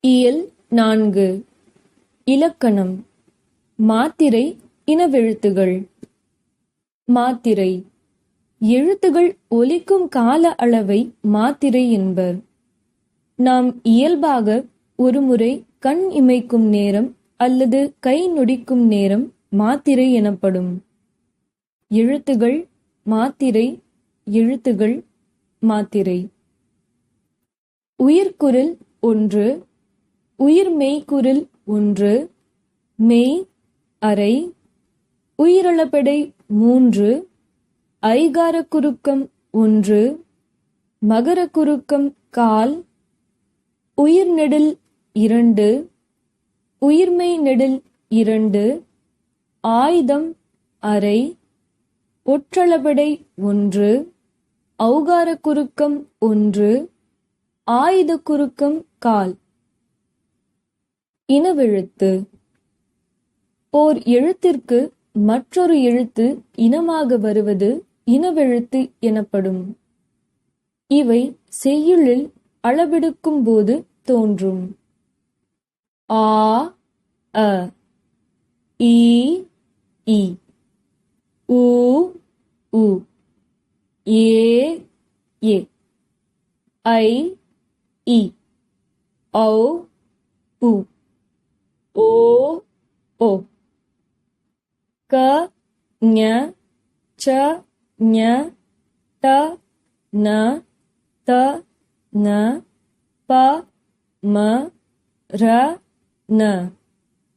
இயல் நான்கு. இலக்கணம். மாத்திரை இனவெழுத்துகள். மாத்திரை. எழுத்துகள் ஒலிக்கும் கால அளவை மாத்திரை என்பர். நாம் இயல்பாக ஒருமுறை கண் இமைக்கும் நேரம் அல்லது கை நொடிக்கும் நேரம் மாத்திரை எனப்படும். எழுத்துகள் மாத்திரை எழுத்துகள் மாத்திரை. உயிர்க்குரல் ஒன்று. உயிர் மெய்க்குறில் ஒன்று மெய் அரை உயிரிழப்படை மூன்று ஐகார குறுக்கம் ஒன்று மகர குறுக்கம் கால் உயிர் நெடில் இரண்டு உயிர்மை நெடில் இரண்டு ஆயுதம் அரை ஒற்றளபடை ஒன்று ஔகார குறுக்கம் ஒன்று ஆயுத குறுக்கம் கால். இனவெழுத்து. ஓர் எழுத்திற்கு மற்றொரு எழுத்து இனமாக வருவது இனவெழுத்து எனப்படும். இவை செய்யுளில் அளவெடுக்கும் போது தோன்றும். ஆ அ ஈ இ உ உ ஏ ஏ ஐ இ ஔ உ. ओ ओ क ञ च ञ त न त न प म र न